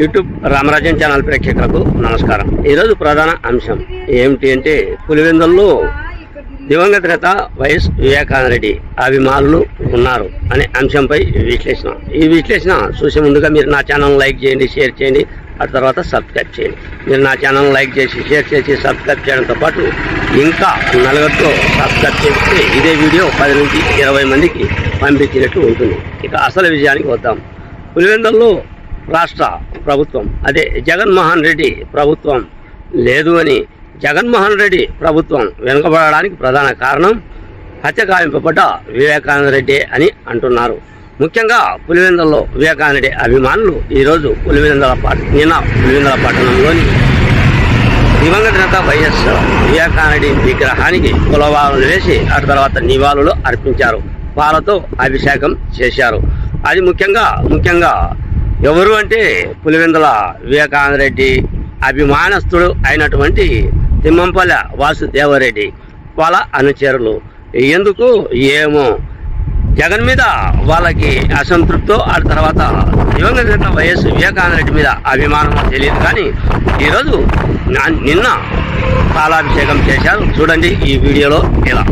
YouTube రామరాజ్యం channel ప్రేక్షకులకు నమస్కారం. ఈరోజు ప్రధాన అంశం ఏమిటి అంటే పులివెందుల్లో దివంగత నేత వైఎస్ వివేకానంద రెడ్డి అభిమానులు ఉన్నారు అనే అంశంపై విశ్లేషణ. ఈ విశ్లేషణ చూసే ముందుగా మీరు నా ఛానల్ లైక్ చేయండి షేర్ చేయండి ఆ తర్వాత సబ్స్క్రైబ్ చేయండి. మీరు నా ఛానల్ లైక్ చేసి షేర్ చేసి సబ్స్క్రైబ్ చేయడంతో పాటు ఇంకా నలుగురితో సబ్స్క్రైబ్ చేస్తే ఇదే వీడియో పది నుంచి ఇరవై మందికి పంపించినట్టు ఉంటుంది. ఇక అసలు విజయానికి వద్దాం. పులివెందుల్లో రాష్ట్ర ప్రభుత్వం. అదే జగన్మోహన్ రెడ్డి ప్రభుత్వం లేదు అని జగన్మోహన్ రెడ్డి ప్రభుత్వం వెనుకబడడానికి ప్రధాన కారణం హత్యగాయింపబడ్డ వివేకానంద రెడ్డి అని అంటున్నారు. ముఖ్యంగా పులివెందల్లో వివేకానంద రెడ్డి అభిమానులు ఈరోజు పులివెందల పట్ నిన్న పులివెందల పట్టణంలోని దివంగత నేత వైఎస్ వివేకానంద విగ్రహానికి కులవాలను వేసి ఆ తర్వాత నివాళులు అర్పించారు. పాలతో అభిషేకం చేశారు. అది ముఖ్యంగా ముఖ్యంగా ఎవరు అంటే పులివెందుల వివేకానంద రెడ్డి అభిమానస్తుడు అయినటువంటి తిమ్మంపల్లె వాసుదేవరెడ్డి వాళ్ళ అనుచరులు. ఎందుకు? ఏమో. జగన్ మీద వాళ్ళకి అసంతృప్తో ఆ తర్వాత దివంగత వైఎస్ వివేకానంద రెడ్డి మీద అభిమానం తెలియదు కానీ ఈరోజు నా- నిన్న పాలాభిషేకం చేశారు. చూడండి ఈ వీడియోలో ఇలా